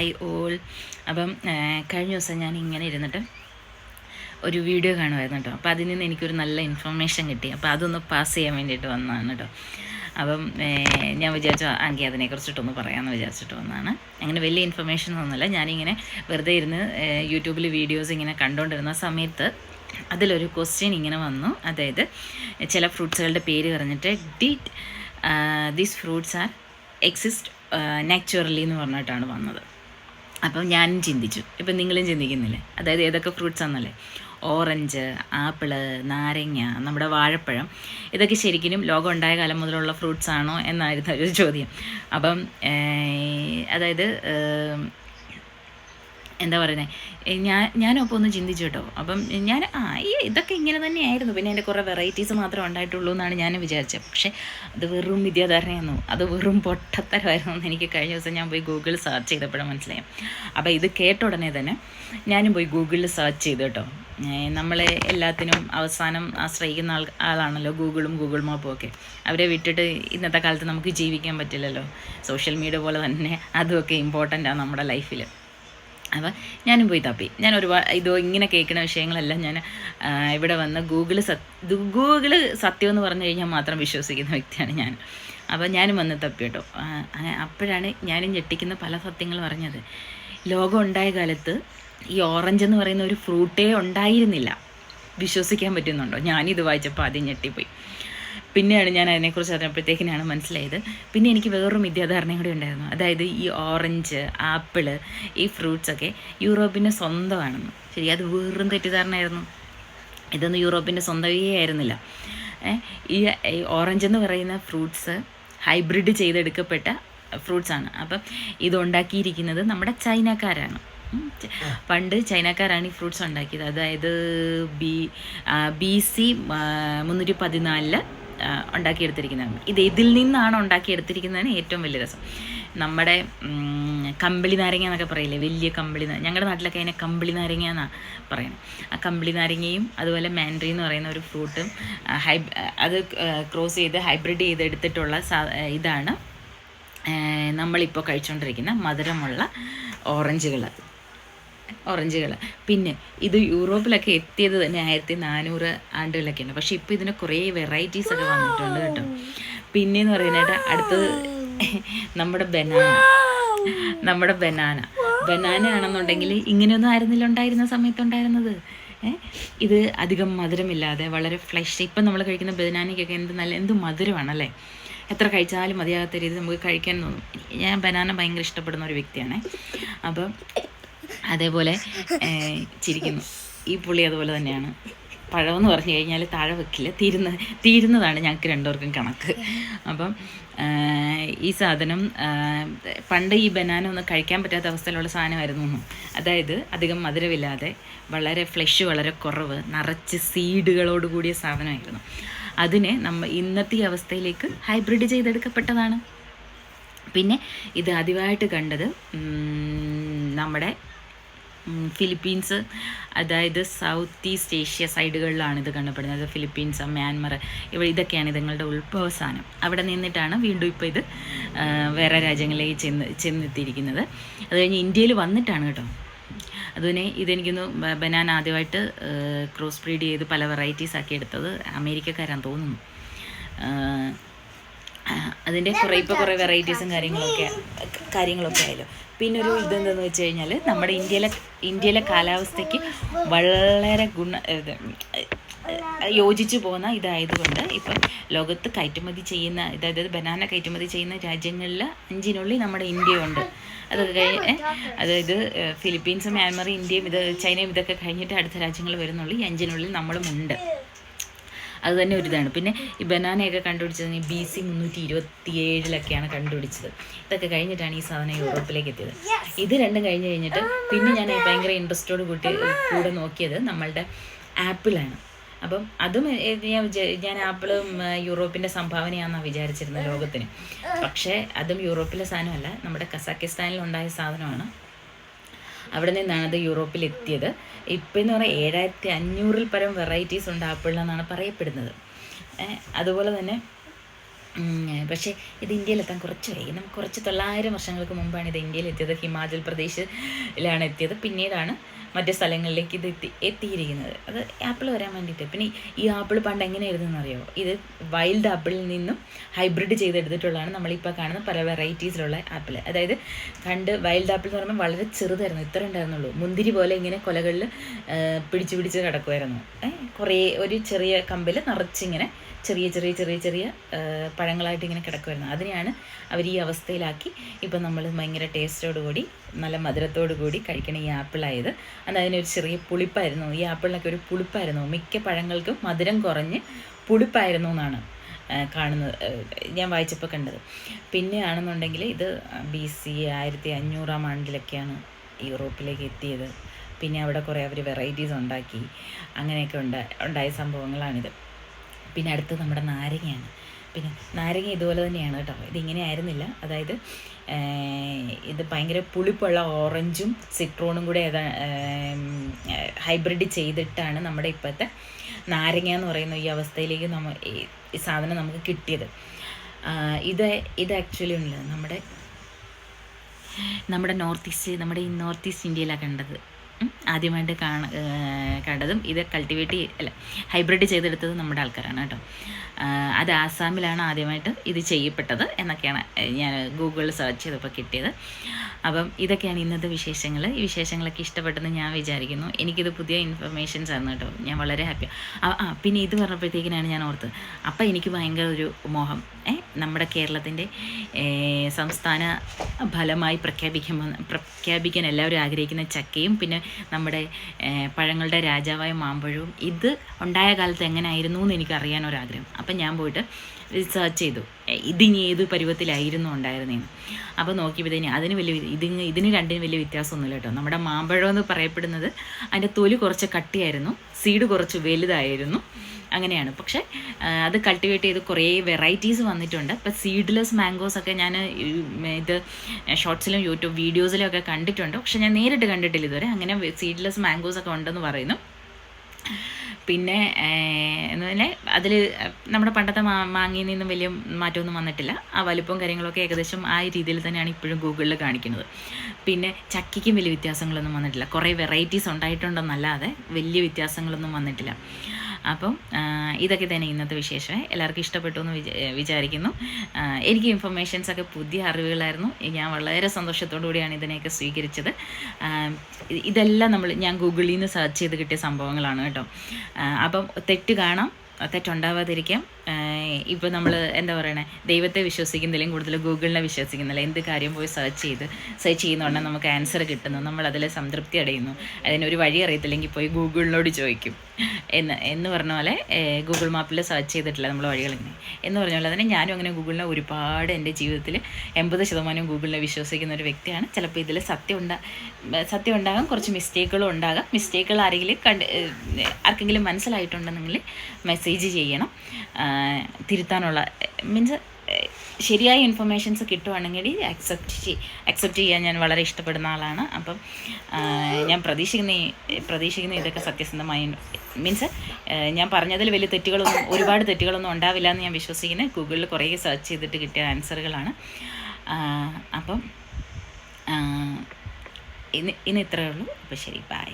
I all. അപ്പം കഴിഞ്ഞ ദിവസം ഞാൻ ഇങ്ങനെ ഇരുന്നിട്ട് ഒരു വീഡിയോ കാണുമായിരുന്നു കേട്ടോ. അപ്പോൾ അതിൽ നിന്ന് എനിക്കൊരു നല്ല ഇൻഫർമേഷൻ കിട്ടി. അപ്പോൾ അതൊന്ന് പാസ് ചെയ്യാൻ വേണ്ടിയിട്ട് വന്നതാണ് കേട്ടോ. അപ്പം ഞാൻ വിചാരിച്ചു ആങ്കി അതിനെക്കുറിച്ചിട്ടൊന്ന് പറയാമെന്ന് വിചാരിച്ചിട്ട് വന്നതാണ്. അങ്ങനെ വലിയ ഇൻഫർമേഷൻ ഒന്നുമില്ല ഞാനിങ്ങനെ വെറുതെ ഇരുന്ന് യൂട്യൂബിൽ വീഡിയോസ് ഇങ്ങനെ കണ്ടുകൊണ്ടിരുന്ന സമയത്ത് അതിലൊരു ക്വസ്റ്റ്യൻ ഇങ്ങനെ വന്നു. അതായത് ചില ഫ്രൂട്ട്സുകളുടെ പേര് പറഞ്ഞിട്ട് did these fruits are exist naturally എന്ന് പറഞ്ഞിട്ടാണ് വന്നത്. അപ്പം ഞാനും ചിന്തിച്ചു. ഇപ്പം നിങ്ങളും ചിന്തിക്കുന്നില്ലേ? അതായത് ഏതൊക്കെ ഫ്രൂട്ട്സ് ആണെന്നല്ലേ? ഓറഞ്ച് ആപ്പിൾ നാരങ്ങ നമ്മുടെ വാഴപ്പഴം. ഇതൊക്കെ ശരിക്കും ലോകം ഉണ്ടായ കാലം മുതലുള്ള ഫ്രൂട്ട്സ് ആണോ എന്നായിരുന്നു ഒരു ചോദ്യം. അപ്പം അതായത് എന്താ പറയുന്നത് ഞാൻ ഞാനപ്പോൾ ഒന്ന് ചിന്തിച്ചു കേട്ടോ. അപ്പം ഞാൻ ആ ഇതൊക്കെ ഇങ്ങനെ തന്നെയായിരുന്നു. പിന്നെ എന്റെ കുറേ വെറൈറ്റീസ് മാത്രമേ ഉണ്ടായിട്ടുള്ളൂ എന്നാണ് ഞാൻ വിചാരിച്ചത്. പക്ഷേ അത് വെറും വിദ്യാധാരണയായിരുന്നു അത് വെറും പൊട്ടത്തരമായിരുന്നു എന്ന് എനിക്ക് കഴിഞ്ഞ ദിവസം ഞാൻ പോയി ഗൂഗിളിൽ സെർച്ച് ചെയ്തപ്പോഴും മനസ്സിലായി അപ്പോൾ ഇത് കേട്ട ഉടനെ തന്നെ ഞാനും പോയി ഗൂഗിളിൽ സെർച്ച് ചെയ്തു കേട്ടോ. നമ്മളെ എല്ലാത്തിനും അവസാനം ആശ്രയിക്കുന്ന ആൾ ആളാണല്ലോ ഗൂഗിളും ഗൂഗിൾ മാപ്പും ഒക്കെ. അവരെ വിട്ടിട്ട് ഇന്നത്തെ കാലത്ത് നമുക്ക് ജീവിക്കാൻ പറ്റില്ലല്ലോ. സോഷ്യൽ മീഡിയ പോലെ തന്നെ അതുമൊക്കെ ഇമ്പോർട്ടന്റ് ആണ് നമ്മുടെ ലൈഫിൽ അപ്പോൾ ഞാനും പോയി തപ്പി. ഞാൻ ഒരുപാട് ഇതോ ഇങ്ങനെ കേൾക്കുന്ന വിഷയങ്ങളെല്ലാം ഞാൻ ഇവിടെ വന്ന് ഗൂഗിൾ സത് ഗൂഗിൾ സത്യം എന്ന് പറഞ്ഞു കഴിഞ്ഞാൽ മാത്രം വിശ്വസിക്കുന്ന വ്യക്തിയാണ് ഞാൻ. അപ്പോൾ ഞാനും വന്ന് തപ്പി കേട്ടോ. അപ്പോഴാണ് ഞാനും ഞെട്ടിക്കുന്ന പല സത്യങ്ങൾ പറഞ്ഞത്. ലോകം ഉണ്ടായ കാലത്ത് ഈ ഓറഞ്ച് എന്ന് പറയുന്ന ഒരു ഫ്രൂട്ടേ ഉണ്ടായിരുന്നില്ല. വിശ്വസിക്കാൻ പറ്റുന്നുണ്ടോ? ഞാനിത് വായിച്ചപ്പോൾ ആദ്യം ഞെട്ടിപ്പോയി. പിന്നെയാണ് ഞാൻ അതിനെക്കുറിച്ച് അറിഞ്ഞപ്പോഴത്തേക്കിനാണ് മനസ്സിലായത്. പിന്നെ എനിക്ക് വേറൊരു മിഥ്യാധാരണയും കൂടി ഉണ്ടായിരുന്നു. അതായത് ഈ ഓറഞ്ച് ആപ്പിൾ ഈ ഫ്രൂട്ട്സൊക്കെ യൂറോപ്പിന്റെ സ്വന്തമാണെന്ന്. ശരി അത് വെറും തെറ്റിദ്ധാരണയായിരുന്നു. ഇതൊന്നും യൂറോപ്പിന്റെ സ്വന്തമേ ആയിരുന്നില്ല. ഈ ഓറഞ്ച് എന്ന് പറയുന്ന ഫ്രൂട്ട്സ് ഹൈബ്രിഡ് ചെയ്തെടുക്കപ്പെട്ട ഫ്രൂട്ട്സാണ്. അപ്പം ഇതുണ്ടാക്കിയിരിക്കുന്നത് നമ്മുടെ ചൈനക്കാരാണ്. പണ്ട് ചൈനക്കാരാണ് ഈ ഫ്രൂട്ട്സ് ഉണ്ടാക്കിയത്. അതായത് ബി ബി സി മുന്നൂറ്റി പതിനാലിൽ ഉണ്ടാക്കിയെടുത്തിരിക്കുന്നതാണ്. ഇത് ഇതിൽ നിന്നാണ് ഉണ്ടാക്കിയെടുത്തിരിക്കുന്നതിന് ഏറ്റവും വലിയ രസം. നമ്മുടെ കമ്പിളി നാരങ്ങ എന്നൊക്കെ പറയില്ലേ? വലിയ കമ്പിളി ഞങ്ങളുടെ നാട്ടിലൊക്കെ അതിനെ കമ്പിളി നാരങ്ങ എന്നാണ് പറയുന്നത് ആ കമ്പിളി നാരങ്ങയും അതുപോലെ മാൻഡ്രി എന്ന് പറയുന്ന ഒരു ഫ്രൂട്ടും ഹൈബ് അത് ക്രോസ് ചെയ്ത് ഹൈബ്രിഡ് ചെയ്തെടുത്തിട്ടുള്ള എടുത്തിട്ടുള്ള ഇതാണ്. നമ്മളിപ്പോൾ കഴിച്ചുകൊണ്ടിരിക്കുന്ന മധുരമുള്ള ഓറഞ്ചുകൾ ഓറഞ്ചുകൾ പിന്നെ ഇത് യൂറോപ്പിലൊക്കെ എത്തിയത് തന്നെ ആയിരത്തി നാനൂറ് ആണ്ടുകളിലൊക്കെയാണ്. പക്ഷെ ഇപ്പോൾ ഇതിന് കുറേ വെറൈറ്റീസ് ഒക്കെ വന്നിട്ടുണ്ട് കേട്ടോ. പിന്നെന്ന് പറയുന്നത് അടുത്തത് നമ്മുടെ ബനാന നമ്മുടെ ബനാന ബനാന ആണെന്നുണ്ടെങ്കിൽ ഇങ്ങനെയൊന്നും ആയിരുന്നില്ല ഉണ്ടായിരുന്ന സമയത്തുണ്ടായിരുന്നത് ഇത് അധികം മധുരമില്ലാതെ വളരെ ഫ്ലഷ് ഇപ്പം നമ്മൾ കഴിക്കുന്ന ബനാനയ്ക്കൊക്കെ എന്ത് നല്ല എന്ത് മധുരമാണല്ലേ? എത്ര കഴിച്ചാലും മതിയാകാത്ത രീതി നമുക്ക് കഴിക്കാൻ തോന്നും. ഞാൻ ബനാന ഭയങ്കര ഇഷ്ടപ്പെടുന്ന ഒരു വ്യക്തിയാണ്. അപ്പം അതേപോലെ ചിരിക്കുന്നു. ഈ പുള്ളി അതുപോലെ തന്നെയാണ്. പഴമെന്ന് പറഞ്ഞു കഴിഞ്ഞാൽ താഴെ വെക്കില്ല. തീരുന്ന തീരുന്നതാണ് ഞങ്ങൾക്ക് രണ്ടുപേർക്കും കണക്ക്. അപ്പം ഈ സാധനം പണ്ട് ഈ ബനാന ഒന്നും കഴിക്കാൻ പറ്റാത്ത അവസ്ഥയിലുള്ള സാധനമായിരുന്നു അതായത് അധികം മധുരമില്ലാതെ വളരെ ഫ്ലഷ് വളരെ കുറവ് നിറച്ച് സീഡുകളോട് കൂടിയ സാധനമായിരുന്നു. അതിനെ നമ്മൾ ഇന്നത്തെ അവസ്ഥയിലേക്ക് ഹൈബ്രിഡ് ചെയ്തെടുക്കപ്പെട്ടതാണ്. പിന്നെ ഇത് ആദ്യമായിട്ട് കണ്ടത് നമ്മുടെ ഫിലിപ്പീൻസ് അതായത് സൗത്ത് ഈസ്റ്റ് ഏഷ്യ സൈഡുകളിലാണ് ഇത് കണ്ടപ്പെടുന്നത് ഫിലിപ്പീൻസ് മ്യാൻമർ ഇവ ഇതൊക്കെയാണ് ഇതുങ്ങളുടെ ഉത്ഭവസ്ഥാനം. അവിടെ നിന്നിട്ടാണ് വീണ്ടും ഇപ്പോൾ ഇത് വേറെ രാജ്യങ്ങളിലേക്ക് ചെന്ന് ചെന്നെത്തിയിരിക്കുന്നത്. അത് കഴിഞ്ഞ് ഇന്ത്യയിൽ വന്നിട്ടാണ് കേട്ടോ. അതുപോലെ ഇതെനിക്കൊന്ന് ബനാൻ ആദ്യമായിട്ട് ക്രോസ് ബ്രീഡ് ചെയ്ത് പല വെറൈറ്റീസ് ആക്കി എടുത്തത് അമേരിക്കക്കാരാൻ തോന്നുന്നു. അതിന്റെ കുറേ ഇപ്പോൾ കുറേ വെറൈറ്റീസും കാര്യങ്ങളൊക്കെ കാര്യങ്ങളൊക്കെ ആയല്ലോ. പിന്നെ ഒരു ഇതെന്തെന്ന് വെച്ച് കഴിഞ്ഞാൽ നമ്മുടെ ഇന്ത്യയിലെ ഇന്ത്യയിലെ കാലാവസ്ഥയ്ക്ക് വളരെ ഗുണ ഇത്, യോജിച്ചു പോകുന്ന ഇതായതുകൊണ്ട് ഇപ്പം ലോകത്ത് കയറ്റുമതി ചെയ്യുന്ന അതായത് ബനാന കയറ്റുമതി ചെയ്യുന്ന രാജ്യങ്ങളിൽ അഞ്ചിനുള്ളിൽ നമ്മുടെ ഇന്ത്യയുണ്ട്. അത് അതായത് ഫിലിപ്പീൻസ് മ്യാൻമർ ഇന്ത്യയും ഇത് ചൈനയും ഇതൊക്കെ കഴിഞ്ഞിട്ട് അടുത്ത രാജ്യങ്ങൾ വരുന്നുള്ളൂ. ഈ അഞ്ചിനുള്ളിൽ നമ്മളുമുണ്ട് അത് തന്നെ ഒരു ഇതാണ് പിന്നെ ഈ ബനാനയൊക്കെ കണ്ടുപിടിച്ചത് ബി സി മുന്നൂറ്റി ഇരുപത്തി ഏഴിലൊക്കെയാണ് കണ്ടുപിടിച്ചത്. ഇതൊക്കെ കഴിഞ്ഞിട്ടാണ് ഈ സാധനം യൂറോപ്പിലേക്ക് എത്തിയത് ഇത് രണ്ടും കഴിഞ്ഞ് കഴിഞ്ഞിട്ട് പിന്നെ ഞാൻ ഭയങ്കര ഇൻട്രസ്റ്റോട് കൂട്ടി കൂടെ നോക്കിയത് നമ്മളുടെ ആപ്പിളാണ്. അപ്പം അതും ഞാൻ ഞാൻ ആപ്പിളും യൂറോപ്പിന്റെ സംഭാവനയാണെന്നാണ് വിചാരിച്ചിരുന്നത് ലോകത്തിന്. പക്ഷേ അതും യൂറോപ്പിലെ സാധനമല്ല നമ്മുടെ കസാക്കിസ്ഥാനിൽ ഉണ്ടായ സാധനമാണ്. അവിടെ നിന്നാണ് അത് യൂറോപ്പിൽ എത്തിയത് ഇപ്പം എന്ന് പറഞ്ഞാൽ ഏഴായിരത്തി അഞ്ഞൂറിൽ പരം വെറൈറ്റീസ് ഉണ്ട് ആപ്പിളിലെന്നാണ് പറയപ്പെടുന്നത്. അതുപോലെ തന്നെ പക്ഷേ ഇത് ഇന്ത്യയിലെത്താൻ കുറച്ച് വൈകി നമുക്ക് കുറച്ച് തൊള്ളായിരം വർഷങ്ങൾക്ക് മുമ്പാണ് ഇത് ഇന്ത്യയിൽ എത്തിയത്. ഹിമാചൽ പ്രദേശിലാണ് എത്തിയത്. പിന്നീടാണ് മറ്റു സ്ഥലങ്ങളിലേക്ക് ഇത് എത്തി എത്തിയിരിക്കുന്നത്. അത് ആപ്പിൾ വരാൻ വേണ്ടിയിട്ട്. പിന്നെ ഈ- ആപ്പിൾ പണ്ട് എങ്ങനെയായിരുന്നു എന്നറിയോ ഇത് വൈൽഡ് ആപ്പിളിൽ നിന്നും ഹൈബ്രിഡ് ചെയ്തെടുത്തിട്ടുള്ളതാണ് നമ്മളിപ്പോൾ കാണുന്ന പല വെറൈറ്റീസിലുള്ള ആപ്പിൾ. അതായത് പണ്ട് വൈൽഡ് ആപ്പിൾ എന്ന് പറയുമ്പോൾ വളരെ ചെറുതായിരുന്നു ഇത്ര ഉണ്ടായിരുന്നുള്ളൂ. മുന്തിരി പോലെ ഇങ്ങനെ കൊലകളിൽ പിടിച്ച് പിടിച്ച് കിടക്കുമായിരുന്നു കുറേ ഒരു ചെറിയ കമ്പിൽ നിറച്ചിങ്ങനെ ചെറിയ ചെറിയ ചെറിയ ചെറിയ പഴങ്ങളായിട്ട് ഇങ്ങനെ കിടക്കുമായിരുന്നു അതിനെയാണ് അവർ ഈ അവസ്ഥയിലാക്കി ഇപ്പം നമ്മൾ ഭയങ്കര ടേസ്റ്റോട് കൂടി നല്ല മധുരത്തോടു കൂടി കഴിക്കണ ഈ ആപ്പിളായത് അന്ന് അതിനൊരു ചെറിയ പുളിപ്പായിരുന്നു. ഈ ആപ്പിളിനൊക്കെ ഒരു പുളിപ്പായിരുന്നു. മിക്ക പഴങ്ങൾക്കും മധുരം കുറഞ്ഞ് പുളിപ്പായിരുന്നു എന്നാണ് കാണുന്നത് ഞാൻ വായിച്ചപ്പോൾ കണ്ടത്. പിന്നെ ആണെന്നുണ്ടെങ്കിൽ ഇത് ബി സി ആയിരത്തി അഞ്ഞൂറാം ആണ്ടിലൊക്കെയാണ് യൂറോപ്പിലേക്ക് എത്തിയത്. പിന്നെ അവിടെ കുറേ അവർ വെറൈറ്റീസ് ഉണ്ടാക്കി. അങ്ങനെയൊക്കെ ഉണ്ടാ ഉണ്ടായ സംഭവങ്ങളാണിത്. പിന്നെ അടുത്ത് നമ്മുടെ നാരങ്ങയാണ്. പിന്നെ നാരങ്ങ ഇതുപോലെ തന്നെയാണ് കേട്ടോ. ഇതിങ്ങനെ ആയിരുന്നില്ല. അതായത് ഇത് ഭയങ്കര പുളിപ്പുള്ള ഓറഞ്ചും സിട്രോണും കൂടെ ഏതാ ഹൈബ്രിഡ് ചെയ്തിട്ടാണ് നമ്മുടെ ഇപ്പോഴത്തെ നാരങ്ങ എന്ന് പറയുന്ന ഈ അവസ്ഥയിലേക്ക് നമ്മ ഈ സാധനം നമുക്ക് കിട്ടിയത്. ഇത് ഇത് ആക്ച്വലി ഉള്ളത് നമ്മുടെ നമ്മുടെ നോർത്ത് ഈസ്റ്റ് നമ്മുടെ ഈ നോർത്ത് ഈസ്റ്റ് ഇന്ത്യയിലാണ് കണ്ടത്. ആദ്യമായിട്ട് കാണ കണ്ടതും ഇത് കൾട്ടിവേറ്റ് അല്ല ഹൈബ്രിഡ് ചെയ്തെടുത്തത് നമ്മുടെ ആൾക്കാരാണ് കേട്ടോ. അത് ആസാമിലാണ് ആദ്യമായിട്ട് ഇത് ചെയ്യപ്പെട്ടത് എന്നൊക്കെയാണ് ഞാൻ ഗൂഗിളിൽ സെർച്ച് ചെയ്തപ്പോൾ കിട്ടിയത്. അപ്പം ഇതൊക്കെയാണ് ഇന്നത്തെ വിശേഷങ്ങൾ ഈ വിശേഷങ്ങളൊക്കെ ഇഷ്ടപ്പെട്ടെന്ന് ഞാൻ വിചാരിക്കുന്നു. എനിക്കിത് പുതിയ ഇൻഫർമേഷൻസ് ആണ് കേട്ടോ. ഞാൻ വളരെ ഹാപ്പിയാണ് പിന്നെ ഇത് പറഞ്ഞപ്പോഴത്തേക്കിനാണ് ഞാൻ ഓർത്തത്. അപ്പം എനിക്ക് ഭയങ്കര ഒരു മോഹം. ഏ നമ്മുടെ കേരളത്തിന്റെ സംസ്ഥാന ഫലമായി പ്രഖ്യാപിക്കുമെന്ന് പ്രഖ്യാപിക്കാൻ എല്ലാവരും ആഗ്രഹിക്കുന്ന ചക്കയും പിന്നെ നമ്മുടെ പഴങ്ങളുടെ രാജാവായ മാമ്പഴവും ഇത് ഉണ്ടായ കാലത്ത് എങ്ങനെയായിരുന്നു എന്ന് എനിക്ക് അറിയാൻ ഒരാഗ്രഹം. അപ്പം ഞാൻ പോയിട്ട് റിസർച്ച് ചെയ്തു. ഇതിനി ഏത് പരുവത്തിലായിരുന്നു ഉണ്ടായിരുന്നതെന്ന് അപ്പോൾ നോക്കിയപ്പോഴത്തേന് അതിന് വലിയ ഇതിന് ഇതിന് രണ്ടിനും വലിയ വ്യത്യാസമൊന്നുമില്ല കേട്ടോ. നമ്മുടെ മാമ്പഴം എന്ന് പറയപ്പെടുന്നത് അതിന്റെ തൊലി കുറച്ച് കട്ടിയായിരുന്നു സീഡ് കുറച്ച് വലുതായിരുന്നു. അങ്ങനെയാണ്. പക്ഷേ അത് കൾട്ടിവേറ്റ് ചെയ്ത് കുറേ വെറൈറ്റീസ് വന്നിട്ടുണ്ട്. ഇപ്പം സീഡ്ലെസ് മാംഗോസ് ഒക്കെ ഞാൻ ഇത് ഷോർട്സിലും യൂട്യൂബ് വീഡിയോസിലും ഒക്കെ കണ്ടിട്ടുണ്ട്. പക്ഷെ ഞാൻ നേരിട്ട് കണ്ടിട്ടില്ല ഇതുവരെ. അങ്ങനെ സീഡ്ലെസ് മാംഗോസ് ഒക്കെ ഉണ്ടെന്ന് പറയുന്നു. പിന്നെ എന്ന് പറഞ്ഞാൽ അതിൽ നമ്മുടെ പണ്ടത്തെ മാ മാങ്ങയിൽ നിന്നും വലിയ മാറ്റമൊന്നും വന്നിട്ടില്ല. ആ വലിപ്പവും കാര്യങ്ങളൊക്കെ ഏകദേശം ആ രീതിയിൽ തന്നെയാണ് ഇപ്പോഴും ഗൂഗിളിൽ കാണിക്കുന്നത്. പിന്നെ ചക്കിക്കും വലിയ വ്യത്യാസങ്ങളൊന്നും വന്നിട്ടില്ല. കുറേ വെറൈറ്റീസ് ഉണ്ടായിട്ടുണ്ടെന്നല്ലാതെ വലിയ വ്യത്യാസങ്ങളൊന്നും വന്നിട്ടില്ല. അപ്പം ഇതൊക്കെ തന്നെ ഇന്നത്തെ വിശേഷം. എല്ലാവർക്കും ഇഷ്ടപ്പെട്ടു എന്ന് വിചാ വിചാരിക്കുന്നു. എനിക്ക് ഇൻഫർമേഷൻസ് ഒക്കെ പുതിയ അറിവുകളായിരുന്നു. ഞാൻ വളരെ സന്തോഷത്തോടു കൂടിയാണ് ഇതിനെയൊക്കെ സ്വീകരിച്ചത്. ഇതെല്ലാം നമ്മൾ ഞാൻ ഗൂഗിളിൽ നിന്ന് സെർച്ച് ചെയ്ത് കിട്ടിയ സംഭവങ്ങളാണ് കേട്ടോ. അപ്പം തെറ്റ് കാണാം തെറ്റുണ്ടാവാതിരിക്കാം. ഇപ്പോൾ നമ്മൾ എന്താ പറയണേ? ദൈവത്തെ വിശ്വസിക്കുന്നില്ലെങ്കിൽ കൂടുതൽ ഗൂഗിളിനെ വിശ്വസിക്കുന്നില്ല എന്ത് കാര്യം പോയി സെർച്ച് ചെയ്ത് സെർച്ച് ചെയ്യുന്നതുകൊണ്ട് നമുക്ക് ആൻസർ കിട്ടുന്നു. നമ്മൾ അതിൽ സംതൃപ്തി അടയുന്നു. അതിനൊരു വഴി അറിയത്തില്ലെങ്കിൽ പോയി ഗൂഗിളിനോട് ചോദിക്കും. എന്ന് എന്ന് പറഞ്ഞ പോലെ ഗൂഗിൾ മാപ്പിൽ സെർച്ച് ചെയ്തിട്ടില്ല നമ്മൾ വഴികളിങ്ങനെ. എന്ന് പറഞ്ഞ പോലെ തന്നെ ഞാനും അങ്ങനെ ഗൂഗിളിനെ ഒരുപാട് എന്റെ ജീവിതത്തിൽ എൺപത് ശതമാനം ഗൂഗിളിനെ വിശ്വസിക്കുന്ന ഒരു വ്യക്തിയാണ്. ചിലപ്പോൾ ഇതിൽ സത്യം ഉണ്ടാ സത്യം ഉണ്ടാകാം. കുറച്ച് മിസ്റ്റേക്കുകളും ഉണ്ടാകാം. മിസ്റ്റേക്കുകൾ ആരെങ്കിലും കണ്ട് ആർക്കെങ്കിലും മനസ്സിലായിട്ടുണ്ടെന്നെങ്കിൽ മെസ്സേജ് ചെയ്യണം. തിരുത്താനുള്ള മീൻസ് ശരിയായ ഇൻഫർമേഷൻസ് കിട്ടുവാണെങ്കിൽ അക്സെപ്റ്റ് അക്സെപ്റ്റ് ചെയ്യാൻ ഞാൻ വളരെ ഇഷ്ടപ്പെടുന്ന ആളാണ്. അപ്പം ഞാൻ പ്രതീക്ഷിക്കുന്ന പ്രതീക്ഷിക്കുന്ന ഇതൊക്കെ സത്യസന്ധമായി മീൻസ് ഞാൻ പറഞ്ഞതിൽ വലിയ തെറ്റുകളൊന്നും ഒരുപാട് തെറ്റുകളൊന്നും ഉണ്ടാവില്ല എന്ന് ഞാൻ വിശ്വസിക്കുന്നത് ഗൂഗിളിൽ കുറേ സെർച്ച് ചെയ്തിട്ട് കിട്ടിയ ആൻസറുകളാണ്. അപ്പം ഇന്ന് ഇന്ന് ഇത്രയേ ഉള്ളൂ. അപ്പോൾ ശരി ബൈ.